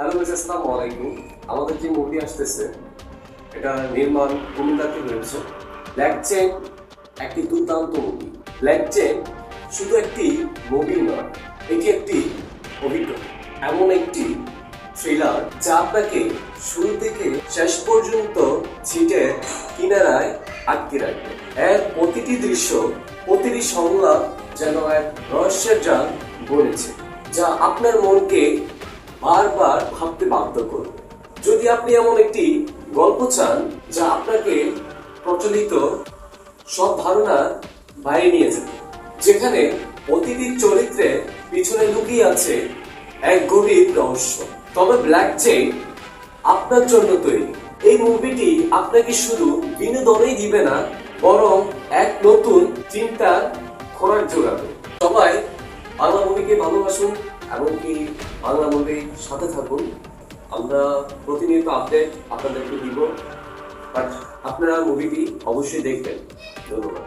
Hello miss আসসালামু আলাইকুম। আমাদের যে মুভি আসতেছে, এটা নির্মাণ কুমিল্লাতে হয়েছে। ব্ল্যাক চেন একটি দুর্দান্ত মুভি ব্ল্যাক চেন শুধু একটি মুভি নয় এটি একটি অভিজ্ঞতা। এমন একটি থ্রিলার যা আপনাকে শুরু থেকে শেষ পর্যন্ত ছিটের কিনারায় আটকে রাখবে। এর প্রতিটি দৃশ্য, প্রতিটি সংলাপ যেন এক রহস্যের জাল বলেছে যা আপনার মনকে বারবার ভাবতে বাধ্য করবে যদি আপনি এমন একটি গল্প চান যা আপনাকে প্রচলিত সব ধারণা বাইরে নিয়ে যাবে, যেখানে প্রতিটি চরিত্রে পিছনে লুকিয়ে আছে এক গভীর রহস্য। তবে ব্ল্যাক চেইন আপনার জন্য তৈরি। এই মুভিটি আপনাকে শুধু বিনোদনেই দিবে না, বরং এক নতুন চিন্তার খোরাক যোগাবে সবাই বাংলা মুভিকে ভালোবাসুন এমনকি বাংলা মুভির সাথে থাকুন। আমরা প্রতিনিয়ত আপডেট আপনাদেরকে দিব বাট আপনারা মুভিটি অবশ্যই দেখবেন। ধন্যবাদ।